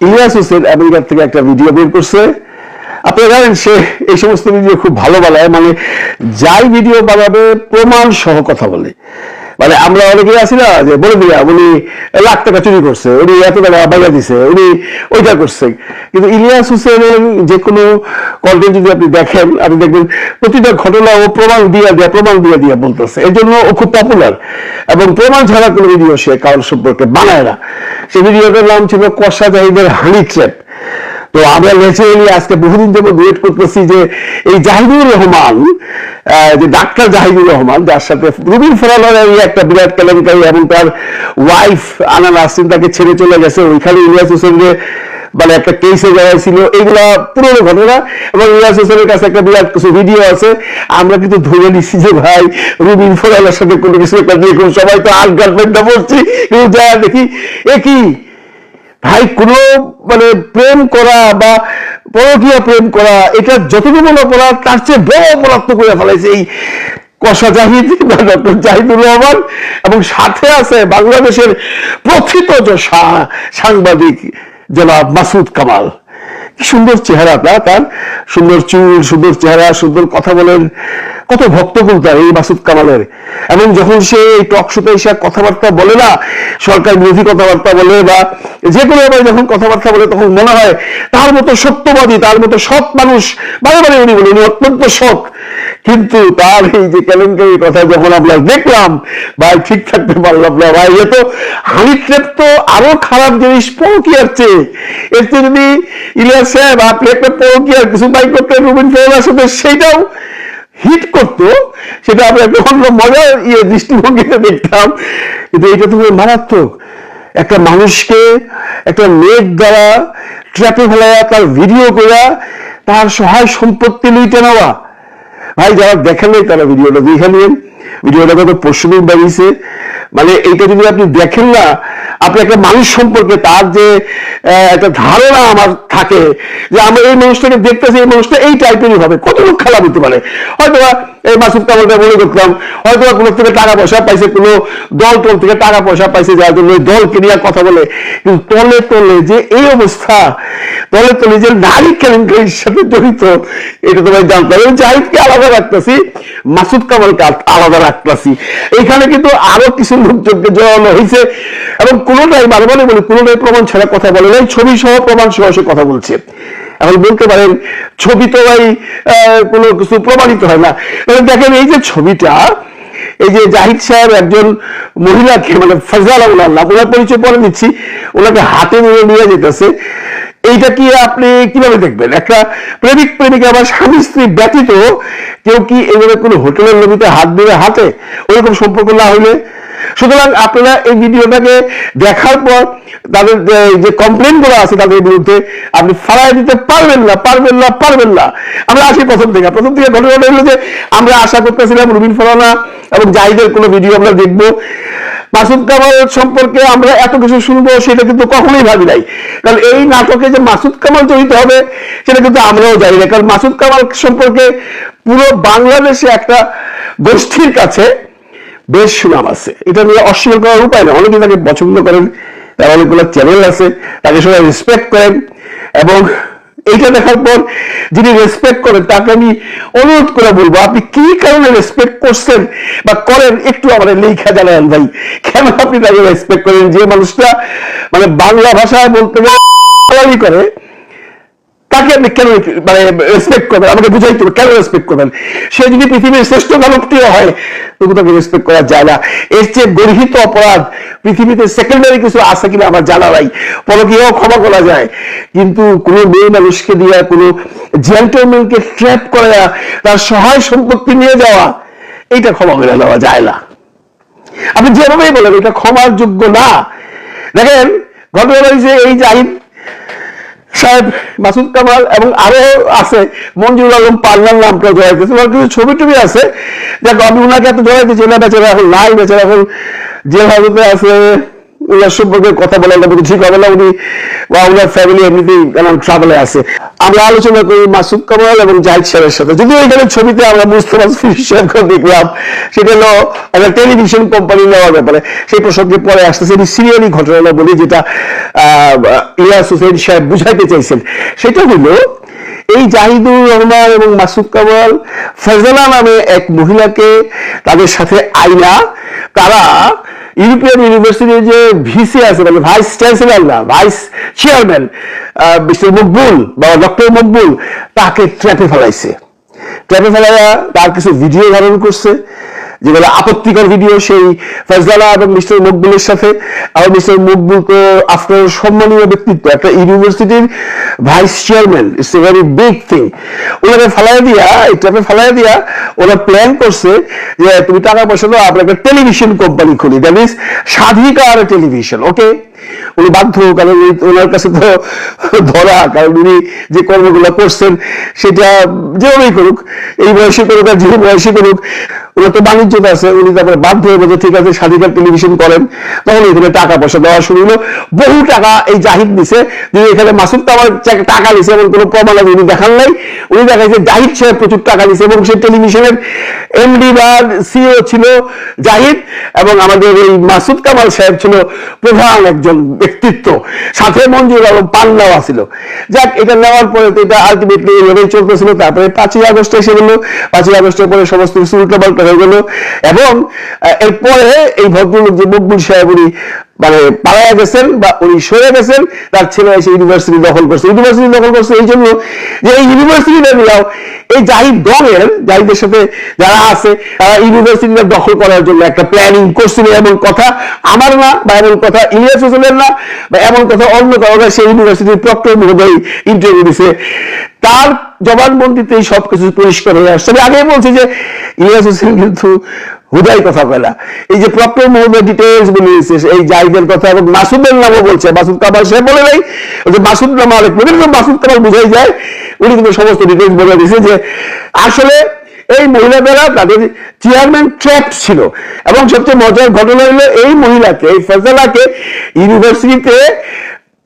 ইলিয়াস হোসেন আমেরিকার থেকে একটা ভিডিও বের করছে। আপনারা জানেন সে এই সমস্ত ভিডিও খুব ভালো বানায় মানে যাই ভিডিও বানাবে প্রমাণ সহ কথা বলে। মানে আমরা অনেকে আছি না যে, বলে দিয়া, উনি লাখ টাকা চুরি করছে, উনি এত টাকা বাইরে দিছে, উনি ওইটা করছে। কিন্তু ইলিয়াস হোসেনের যে কোনো কন্টেন্ট যদি আপনি দেখেন, আপনি দেখবেন প্রতিটা ঘটনা ও প্রমাণ দিয়া দিয়া, প্রমাণ দিয়া দিয়া বলতেছে। এই জন্য ও খুব পপুলার এবং প্রমাণ ছাড়া কোনো ভিডিও সে কারোর সম্পর্কে বানায় না। সেই ভিডিওটার নাম ছিল কষা জাহিদের হানি ট্র্যাপ তো আমরা ন্যাচারালি আজকে বহুদিন যাবত ওয়েট করতেছি যে এই জাহিদুর রহমান যে ডাক্তার জাহিদুর রহমান, যার সাথে রুবিন ফেরানোর এই একটা বিরাট কেলেঙ্কারি এবং তার ওয়াইফ আনা নাসরিন তাকে ছেড়ে চলে গেছে। ওইখানে ইলিয়াস হোসেনকে মানে একটা কেসে যাওয়া ছিল এগুলা পুরোনো ঘটনা এবং ইলিয়াস হোসেনের কাছে একটা বিরাট কিছু ভিডিও আছে। আমরা কিন্তু ধরে নিচ্ছি যে ভাই রুবিন ফেরানোর সাথে কোনো কিছু একটা দেখুন সবাই তো আট গার্লফ্রেন্ডটা বলছি কিন্তু যা দেখি, এ কি? ভাই, কোন মানে প্রেম করা বা পরকীয় প্রেম করা, এটা যতটুকু অপরাধ, তার চেয়ে বড় অপরাধ করে ফেলাইছে এই কষা জাহিদ বা ডক্টর জাহিদুর রহমান। এবং সাথে আছে বাংলাদেশের প্রথিত সাংবাদিক জনাব মাসুদ কামাল। কি সুন্দর চেহারাটা তার। সুন্দর চুল, সুন্দর চেহারা, সুন্দর কথা বলেন। কত ভক্তকুল তার এই মাসুদ কামালের? এবং যখন সে এই টক শোতে এসে কথাবার্তা বলে না, সরকার বিরোধী কথাবার্তা বলে বা যে কোনো ব্যাপারে যখন কথাবার্তা বলে তখন মনে হয় তার মতো সত্যবাদী, তার মতো সৎ মানুষ, বারে বারে উনি বলে উনি অত্যন্ত সৎ। কিন্তু তার এই যে কেলেঙ্কারি কথা যখন আমরা দেখলাম, ভাই, ঠিক থাকতে পারলাম না, ভাই, এ তো হানি ট্রেপ তো আরও খারাপ জিনিস পরকিয়ার চেয়ে এর চেয়ে যদি ইলিয়াস সাহেব, আপনি একটা পরকিয়ার কিছু বাই করতে রুবিন ফেরার সাথে, সেইটাও হিট করতো, সেটা আমরা একটা অন্য মজার ইয়ে দৃষ্টিভঙ্গিতে দেখতাম। কিন্তু এটা তো মারাত্মক। একটা মানুষকে, একটা নেট দ্বারা ট্র্যাপে ফেলাইয়া তার ভিডিও করা, তার সহায় সম্পত্তি লুইটে নেওয়া। ভাই, যারা দেখেন তারা ভিডিওটা দেখে নিন। ভিডিওটা কত পরশুদিন বাড়িয়েছে। মানে এইটা যদি আপনি দেখেন না আপনি একটা মানুষ সম্পর্কে তার যে একটা ধারণা আমার থাকে যে আমরা এই মানুষটাকে দেখতেছি, এই মানুষটা এই টাইপেরই হবে। কতটুকু খেলা হতে পারে? হয়তো এই মাসুদ কামালটা মনে করতাম হয়তো কোনো থেকে টাকা পয়সা পাইছে, কোনো দল টল থেকে টাকা পয়সা পাইছে, যার জন্য ওই দলকে নিয়ে কথা বলে। কিন্তু তলে তলে যে এই অবস্থা, তলে তলে যে নারী কেলেঙ্কারির সাথে জড়িত, এটা তো ভাই জানতাম এবং জাহিদকে আলাদা রাখতেছি, মাসুদ কামালকে আলাদা রাখতেছি। এখানে কিন্তু আরও কিছু লোকজনকে জড়ানো হয়েছে এবং কোনোটাই বারবারই বলি কোনোটাই প্রমাণ ছাড়া কথা বলে নাই, ছবি সহ প্রমাণ সহ সে কথা বলছে। এখন বলতে পারেন, ছবি তো ভাই কোনো কিছু প্রমাণিত হয় না। দেখেন, এই যে ছবিটা, এই যে জাহিদ সাহেব একজন মহিলাকে মানে ওনার নাম ওনার পরিচয় পরে দিচ্ছি, ওনাকে হাতে নিয়ে নিয়ে যেতেছে। এইটা কি আপনি কীভাবে দেখবেন? একটা প্রেমিক, প্রেমিকা বা স্বামী, স্ত্রী ব্যতীত কেউ কি এভাবে কোনো হোটেলের লবিতে হাত ধরে হাতে ওরকম সম্পর্ক না হইলে সুতরাং আপনারা এই ভিডিওটাকে দেখার পর তাদের যে- যে কমপ্লেনগুলো আছে তাদের বিরুদ্ধে আপনি ফালাই দিতে পারবেন না পারবেন না পারবেন না। আমরা আসি প্রথম থেকে। প্রথম থেকে ঘটনাটা হলো যে, আমরা আশা করতেছিলাম রুবিন ফরানা এবং জাহিদের কোনো ভিডিও আমরা দেখব। মাসুদ কামাল সম্পর্কে আমরা এত কিছু শুনব, সেটা কিন্তু কখনোই ভাবি নাই। কারণ এই নাটকে যে মাসুদ কামাল জড়িত হবে, সেটা কিন্তু আমরাও জানি না। কারণ মাসুদ কামাল সম্পর্কে পুরো বাংলাদেশে একটা গোষ্ঠীর কাছে বেশ সুনাম আছে। এটা নিয়ে অস্বীকার করার উপায় না অনেকে তাকে পছন্দ করেন। তার অনেকগুলো চ্যানেল আছে। তাকে সবাই রেসপেক্ট করেন। এবং এইটা দেখার পর যিনি রেসপেক্ট করেন, তাকে আমি অনুরোধ করে বলব, আপনি কি কারণে রেসপেক্ট করছেন বা করেন? একটু আমাদের লেখা জানান ভাই। কেন আপনি তাকে রেসপেক্ট করেন? যে মানুষটা মানে বাংলা ভাষায় বলতে গেলে করে তাকে আপনি কেন মানে রেসপেক্ট করবেন? আমাকে বুঝাইতে হবে কেন রেসপেক্ট করবেন? সে যদি পৃথিবীর শ্রেষ্ঠ জনপ্রিয় হয়, তবু তাকে রেসপেক্ট করা যায় না। এর চেয়ে গর্হিত অপরাধ পৃথিবীতে সেকেন্ডারি কিছু আছে কিনা আমার জানা নাই। পরকীয় ক্ষমা করা যায়। কিন্তু কোনো মেয়ে মানুষকে দিয়ে, কোনো জেন্টলম্যানকে ট্র্যাপ করা, তার সহায় সম্পত্তি নিয়ে যাওয়া, এইটা ক্ষমা করে দেওয়া যায় না। আপনি যেভাবেই বলেন, এটা ক্ষমার যোগ্য না। দেখেন ঘটনা হয়েছে এই জাহিদ সাহেব, মাসুদ কামাল এবং আরও আছে, মঞ্জুর আলম নামটা জড়াইতেছে ওনার কিছু ছবি টবি আছে। দেখো আমি ওনাকে এত জড়াইতেছি না বেচারা এখন নাই, বেচারা এখন যে হাজতে আছে। ওনার সম্পর্কে কথা বলা ঠিক হবে না উনি, বা ওনার ফ্যামিলি এমনিতেই এমন ট্রাভেলে আছে। আমরা আলোচনা করি মাসুদ কামাল এবং জাহিদ সাহেবের সাথে। যদি এখানে ছবিতে আমরা মুস্তফা সাহেবকে দেখলাম সেটা হলো একটা টেলিভিশন কোম্পানি নেওয়ার ব্যাপারে। সেই প্রসঙ্গে পরে আসতেছে আমি সিরিয়ালি ঘটনাটা বলি যেটা আহ, ইলিয়াস হোসেন সাহেব বুঝাইতে চাইছেন। সেটা হলো এই জাহিদুর রহমান এবং মাসুদ কামাল ফজলা নামে এক মহিলাকে তাদের সাথে আইলা, তারা ইউরোপিয়ান ইউনিভার্সিটির যে ভিসি আছে মানে ভাইস চ্যান্সেলার না, ভাইস চেয়ারম্যান মিস্টার মকবুল বা ডক্টর মকবুল, তাকে ট্র্যাপে ফেলাইছে। ট্র্যাপে ফেলাইয়া তার কিছু ভিডিও ধারণ করছে। যেগুলো আপত্তিকর ভিডিও সেই ফজলালা এবং মিস্টার মকবুলের সাথে। আর মিস্টার মকবুল তো আফটার সম্মানীয় ব্যক্তিত্ব, একটা ইউনিভার্সিটির vice chairman it's a very big thing ওনাকে ফালাই দিয়া ট্র্যাপে ফালাই দিয়া ওরা প্ল্যান করছে যে তুমি টাকা পয়সা দাও, আমরা একটা টেলিভিশন কোম্পানি খুলি। দ্যাট ইজ স্বাধিকার টেলিভিশন ওকে উনি বাধ্য, কারণ ওনার কাছে তো ধরা, কারণ উনি যে কর্মগুলো করছেন, সেটা যেভাবেই করুক, এই বয়সে করুক আর যে বয়সে করুক ওনার তো বাণিজ্যতা আছে, উনি তারপরে বাধ্য হয়ে বলছে, ঠিক আছে, স্বাধিকার টেলিভিশন করেন। তখন এখানে টাকা পয়সা দেওয়া শুরু হলো। বহু টাকা এই জাহিদ নিছে। যে এখানে মাসুদ তো আমার টাকা নিছে এমন কোনো প্রমাণ আমি উনি দেখান নাই। উনি দেখাইছে জাহিদ সাহেব প্রচুর টাকা নিছে এবং সেই টেলিভিশনের এমডি বা সিও ছিল জাহিদ এবং আমাদের এই মাসুদ কামাল সাহেব ছিল প্রধান একজন ব্যক্তিত্ব। সাথে মঞ্জুর আলম পান্নাও ছিল যাক, এটা নেওয়ার পরে তো এটা আলটিমেটলি এইভাবেই চলতেছিল। তারপরে পাঁচই আগস্ট এসে গেল। পাঁচই আগস্টের পরে সমস্ত কিছু উল্টোপাল্টা হয়ে গেল। এবং এরপরে এই ভদ্রলোক যে মকবুল সাহেব উনি মানে পালায়া গেছেন বা উনি সরে গেছেন, তার ছেলে এসে ইউনিভার্সিটি দখল করছে। ইউনিভার্সিটি দখল করছে এই জন্য যে এই ইউনিভার্সিটিটা মিলাও এই জাহিদ দলের, জাহিদের সাথে যারা আছে, তারা ইউনিভার্সিটিটা দখল করার জন্য একটা প্ল্যানিং করছিল এমন কথা আমার না বা এমন কথা ইলিয়াস হোসেনের না বা এমন কথা অন্য কারও না সেই ইউনিভার্সিটির প্রক্টর মহোদয় ইন্টারভিউ দিছে। তার জবানবন্দিতে সবকিছু পরিষ্কার হয়ে আসছে। আমি আগেই বলছি যে ইলিয়াস হোসেন কিন্তু হুদাই কথা বলা। এই যে প্রক্টর মহোদয় ডিটেলস দিয়েছে এই জাহিদের কথা এবং মাসুদের নামও বলছে। মাসুদ কামাল, সে বলে নাই যে মাসুদ নাম আরেক কিন্তু মাসুদ কামাল বুঝাই যায়, উনি কিন্তু সমস্ত ডিটেলস বলে দিয়েছে যে আসলে এই মহিলাদেরা তাদের চেয়ারম্যান ট্র্যাপ ছিল। এবং সবচেয়ে মজার ঘটনা হলো এই মহিলাকে, এই ফজলাকে ইউনিভার্সিটিতে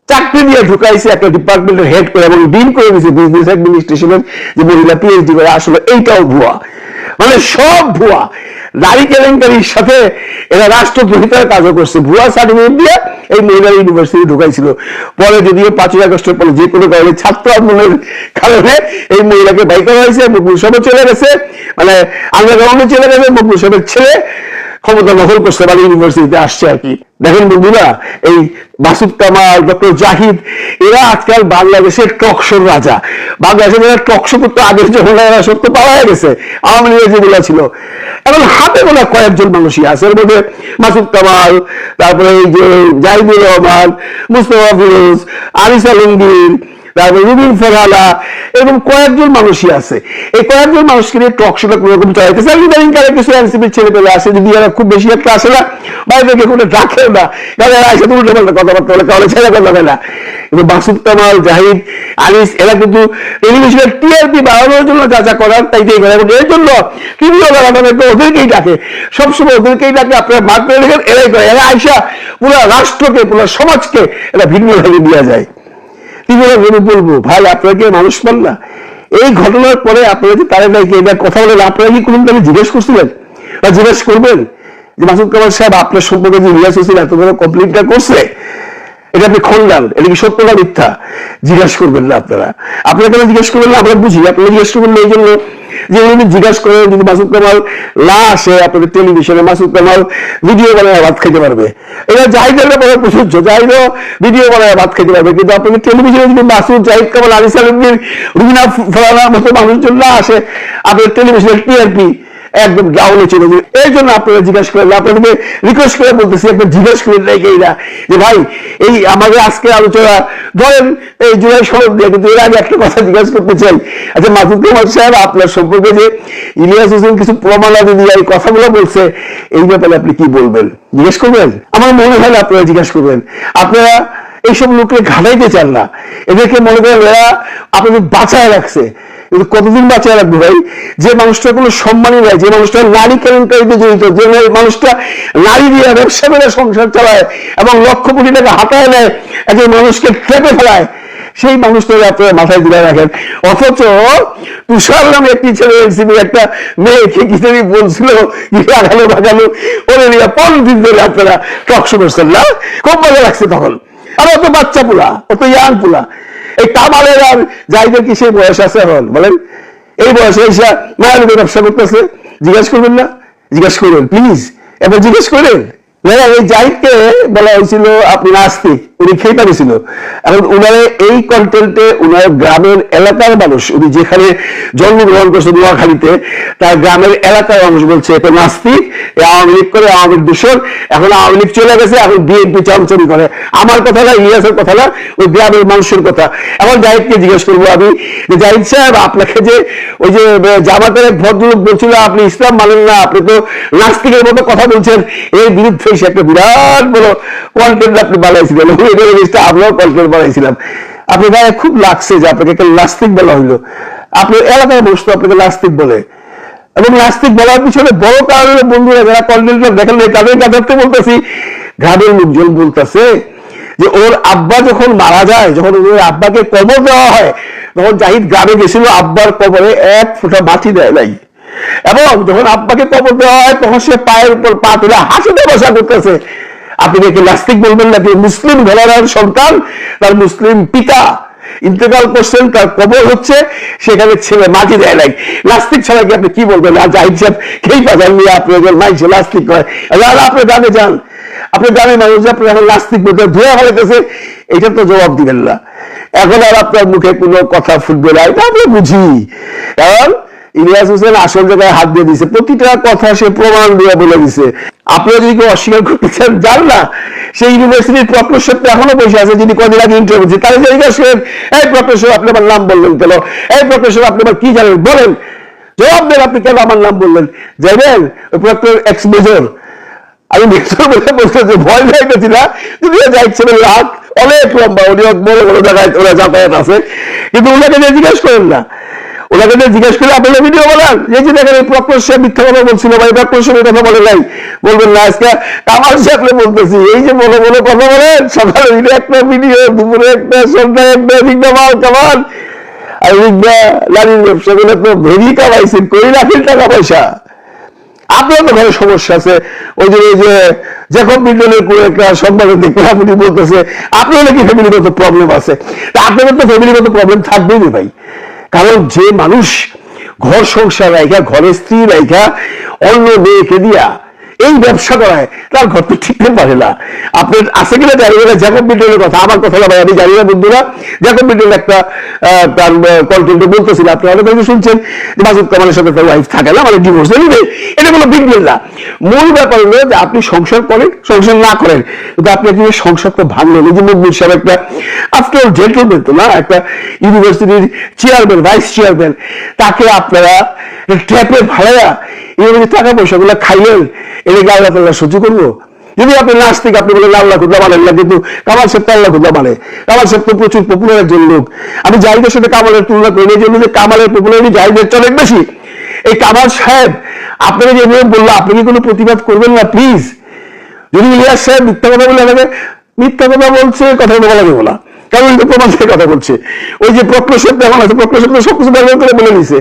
চাকরি দিয়ে ঢুকাইছে একটা ডিপার্টমেন্টের হেড করে এবং ডিন করে দিয়েছে বিজনেস অ্যাডমিনিস্ট্রেশনের যে মহিলা পিএইচডি করে। আসলে এইটাও ভুয়া। মানে সব ভুয়া। নারী কেলেঙ্কারির সাথে এরা রাষ্ট্রদ্রোহিতার কাজও করছে। ভুয়া সার্টিফিকেট দিয়ে এই মহিলা ইউনিভার্সিটি ঢুকাইছিল। পরে যদিও পাঁচই আগস্টের পরে যে কোনো কারণে ছাত্র আন্দোলনের কারণে এই মহিলাকে বাইকার করা হয়েছে। মুকুল সাহেব চলে গেছে। মানে আন্ডারগ্রাউন্ডে চলে গেছে। মুকুল সাহেবের ছেলে ক্ষমতা দখল করছে মানে ইউনিভার্সিটিতে আসছে আর কি। দেখেন বন্ধুরা, এই মাসুদ কামাল, ডক্টর জাহিদ, এরা আজকাল বাংলাদেশের টকশোর রাজা। বাংলাদেশের এরা টকশো করতে আগে যখন সত্য পাওয়া গেছে, আওয়ামী লীগের যেগুলো ছিল। এখন হাতে গোনা কয়েকজন মানুষই আছে। এর মধ্যে মাসুদ কামাল, তারপরে এই যে জাহিদুর রহমান, মুস্তফা ফিরোজ আনিস আলমগীর এরকম কয়েকজন মানুষই আছে। এই কয়েকজন মানুষকে নিয়ে টক শোটা কোনো রকম চালাইতেছে। আর কিছু এনসিপির আসে যদি এরা খুব বেশি একটা আসে না বাইরে কোনো ডাকেও না, কারণ উল্টো পাল্টা কথাবার্তা বলে ছেলে কথা না। মাসুদ জাহিদ, আনিস, এরা কিন্তু টেলিভিশনের টিআরপি বাড়ানোর জন্য যা যা করার তাই তাই করে। এর জন্য টিভিও ওদেরকেই ডাকে। সবসময় ওদেরকেই ডাকে, আপনারা মার করে দেখেন, এরাই করে। এরা আইসা পুরো রাষ্ট্রকে, পুরো সমাজকে এরা ভিন্ন ভাবে দেওয়া যায়। তীব্র করে বলব, ভাই আপনাকে কি মানুষ পান না? এই ঘটনার পরে আপনারা যে তারা নাকি এবার কথা বলেন, আপনারা কি কোনো তাহলে জিজ্ঞেস করছিলেন? বা জিজ্ঞেস করবেন? যে মাসুদ কামাল সাহেব, আপনার সম্পর্কে যে রিয়াজ হোসেন এত বড় কমপ্লেনটা করছে? এটা আপনি খোললেন, এটা কি সত্য না মিথ্যা? জিজ্ঞাসা করবেন না আপনারা। আপনারা কেন জিজ্ঞেস করবেন না? আমরা বুঝি, আপনারা জিজ্ঞেস করবেন না এই জন্য যে উনি জিজ্ঞাসা করেন যদি মাসুদ কামাল না আসে আপনাদের টেলিভিশনে, মাসুদ কামাল ভিডিও বানায় ভাত খেতে পারবে। এটা জাহিদের ব্যাপারে প্রযোজ্য জাহিদও ভিডিও বানায় ভাত খেতে পারবে। কিন্তু আপনাদের টেলিভিশনে যদি মাসুদ, জাহিদ কামাল আলিস আলমগীর রুবিনা ফলানার মতো মানুষজন না আসে, আপনাদের টেলিভিশনের টিআরপি একদম ডাউনে চলে যাবে এই জন্য আপনারা জিজ্ঞাসা করেন আপনাদেরকে রিকোয়েস্ট করে বলতেছি, একবার জিজ্ঞাসা করেন নাই এইরা যে ভাই, এই আমাদের আজকে আলোচনা, ধরেন এই জুলাই সড়ক দিয়ে, কিন্তু এর আগে একটা কথা জিজ্ঞাসা করতে চাই। আচ্ছা মাসুদ কুমার সাহেব, আপনার সম্পর্কে যে ইলিয়াস হোসেন কিছু প্রমাণাদি দিয়ে এই কথাগুলো বলছে, এই ব্যাপারে আপনি কি বলবেন? জিজ্ঞেস করবেন? আমার মনে হয় আপনারা জিজ্ঞাসা করবেন। আপনারা এইসব লোককে ঘাটাইতে চান না। এদেরকে মনে করেন এরা আপনাদের বাঁচায় রাখছে। কিন্তু কতদিন বাঁচিয়ে রাখব ভাই? যে মানুষটা কোনো সম্মানই নাই, যে মানুষটা নারী কেলেঙ্কারিতে জড়িত, যে মানুষটা নারী দিয়ে ব্যবসা করে সংসার চালায় এবং লক্ষ কোটি টাকা হাতায় নেয়, একজন মানুষকে ট্রেপে ফেলায়, সেই মানুষটাকে আপনারা মাথায় তুলে রাখেন। অথচ তুষার নামে একটি ছেলে এনসিপি একটা মেয়েকে কি জানি বলছিল আগালো বাগালো ওরে নিয়ে পনেরো দিন ধরে আপনারা টক শো করছেন না? খুব মজা লাগছে তখন। আর অত বাচ্চা পুলা অত ইয়াং পুলা। এই কামালের আর যাইদের কি সেই বয়স আছে এখন? বলেন। এই বয়সে এসে মায়ের ব্যবসা করতেছে। জিজ্ঞাসা করবেন না? জিজ্ঞাসা করবেন প্লিজ, এবার জিজ্ঞেস করেন। মানুষ যেখানে জন্মগ্রহণ করছে নোয়াখালীতে, তার গ্রামের এলাকার মানুষ বলছে এটা নাস্তিক আওয়ামী লীগ করে, আওয়ামী লীগ দূষণ এখন আওয়ামী লীগ চলে গেছে, এখন বিএনপি চামচারি করে। আমার কথা না, ইলিয়াসের কথা না, ওই গ্রামের মানুষের কথা। এখন জাহিদকে জিজ্ঞেস করব আমি, যে জাহিদ সাহেব, আপনাকে যে ওই যে জামাতের ভদ্রলোক বলছিল, আপনি ইসলাম মানেন না, আপনি তো নাস্তিকের মতো কথা বলছেন। এর বিরুদ্ধে এসে একটা বিরাট বড় কন্টেন্ট আপনি বানাইছিলেন। কন্টেন্ট বানাইছিলাম। আপনি গায়ে খুব লাগছে যে আপনাকে একটা নাস্তিক বলা হইল। আপনি এলাকায় বসতো আপনাকে নাস্তিক বলে। এবং নাস্তিক বলার পিছনে বড় বন্ধুরা, যারা কন্টেন্ট দেখেন তাদের বলতেছি, গ্রামের লোকজন বলতেছে যে ওর আব্বা যখন মারা যায়, যখন ওর আব্বাকে কবর দেওয়া হয়, তখন জাহিদ গ্রামে গেছিল, আব্বার কবরে এক ফোঁটা মাটি দেয় নাই। এবং যখন আব্বাকে কবর দেওয়া হয়, তখন সে পায়ের উপর পা তুলে হাসিতে বসা করতেছে। আপনি কি নাস্তিক বলবেন নাকি মুসলিম ঘরানার সন্তান, তার মুসলিম পিতা। ইন্তেকাল করছেন, তার কবর হচ্ছে, সেখানে ছেলে মাটি দেয় নাই। নাস্তিক ছাড়া কি আপনি কি বলবেন? আর জাহিদ সাহেব খেই পাবেন নিয়ে আপনি একজন মাইছে নাস্তিক করে আপনি জানে যান। আপনি জানেন মানুষ আপনি এখন নাস্তিক বলতে ধুয়ে ফেলেছে, এটা তো জবাব দিবেন না। এখন আর আপনার মুখে কোনো কথা ফুটবে না, এটা আমরা বুঝি। কারণ ইলিয়াস হোসেন আসল জায়গায় হাত দিয়ে দিছে প্রতিটা কথা সে প্রমাণ দিয়ে বলে দিছে আপনারা যদি কেউ অস্বীকার করতে চান, যান না। সেই ইউনিভার্সিটির প্রফেসর তো এখনও বসে আছে, যিনি কদিন আগে ইন্টারভিউ দিচ্ছে তারা জিজ্ঞাসা করেন এই প্রফেসর আপনি আমার নাম বললেন কেন? এই প্রফেসর আপনি আমার কি জানেন? বলেন। জবাব দেন আপনি কেন আমার নাম বললেন? যাবেন ওই প্রফেসর এক্স মেজর আমি মেজর বলে বলতে যে ভয় পাইতেছি না। যদি যাইছে লাখ অনেক লম্বা, উনি বড় বড় জায়গায় ওরা যাতায়াত আছে। কিন্তু ওনাকে জিজ্ঞেস করেন না। ওনাকে জিজ্ঞেস করে আপনারা ভিডিও বলেন এই যে দেখেন প্রকাশ্য মিথ্যা কথা বলছিল বা এই প্রকাশ্য কথা বলে নাই। বলবেন, না, আজকে আমার সাথে বলতেছি। এই যে বড় বড় কথা বলেন সকালে একটা ভিডিও দুপুরে একটা একটা দিকটা মাল আর দিকটা ব্যবসা করে তো ভেরি কামাইছেন কই রাখেন টাকা পয়সা। আপনার তো ঘরে সমস্যা আছে। ওই যে ওই যে জ্যাকব মিল্টনের কোনো একটা সম্পাদক দেখে আপনি বলতেছে, আপনার নাকি ফ্যামিলিগত প্রবলেম আছে। তা আপনাদের তো ফ্যামিলিগত প্রবলেম থাকবেই ভাই। কারণ যে মানুষ ঘর সংসার রাইখা ঘরের স্ত্রী রাইখা অন্য মেয়েকে দিয়া এই ব্যবসা করায়, তার ঘর তো ঠিক পারে না। আপনার আছে কিনা জানি না জ্যাকব মিল্টনের কথা, আমার কথা না ভাই, আমি জানি না বন্ধুরা। জ্যাকব মিল্টন একটা তার কন্টেন্টে বলতেছিল, আপনি অনেক কিছু শুনছেন যে মাসুদ কামালের সাথে তার ওয়াইফ থাকে না মানে ডিভোর্স নিবে এটা কোনো বিগ ডিল না। মূল ব্যাপার হলো যে আপনি সংসার করেন, সংসার না করেন, কিন্তু আপনি একদিন সংসারটা ভাঙলেন। এই যে মুখবির সাহেব একটা আফটার জেন্টলম্যান তো না, একটা ইউনিভার্সিটির চেয়ারম্যান ভাইস চেয়ারম্যান তাকে আপনারা ট্র্যাপে ভাড়াইয়া এইভাবে যে টাকা পয়সাগুলো খাইলেন এটাকে আল্লাহ তাল্লাহ সহ্য করব? যদি আপনি নাস্তিক, আপনি বলেন আল্লাহ খুদা মানেন না, কিন্তু কামাল সাহেব তো আল্লাহ খুদা মানে কামাল সাহেব তো প্রচুর পপুলার একজন লোক। আমি জাহিদের সাথে কামালের তুলনা করি এই যে কামালের পপুলারিটি জাহিদের চেয়ে অনেক বেশি। এই কামাল সাহেব, আপনাকে যে নিয়ম বলল, আপনি কি কোনো প্রতিবাদ করবেন না প্লিজ যদি ইলিয়াস সাহেব মিথ্যা কথা বলে আমাকে, মিথ্যা কথা বলছে কথা বলা যাবে না। কারণ এটা প্রমাণ থেকে কথা বলছে। ওই যে প্রক্রসেপ এখন আছে প্রক্রসেপ সবকিছু ব্যবহার করে বলে নিছে।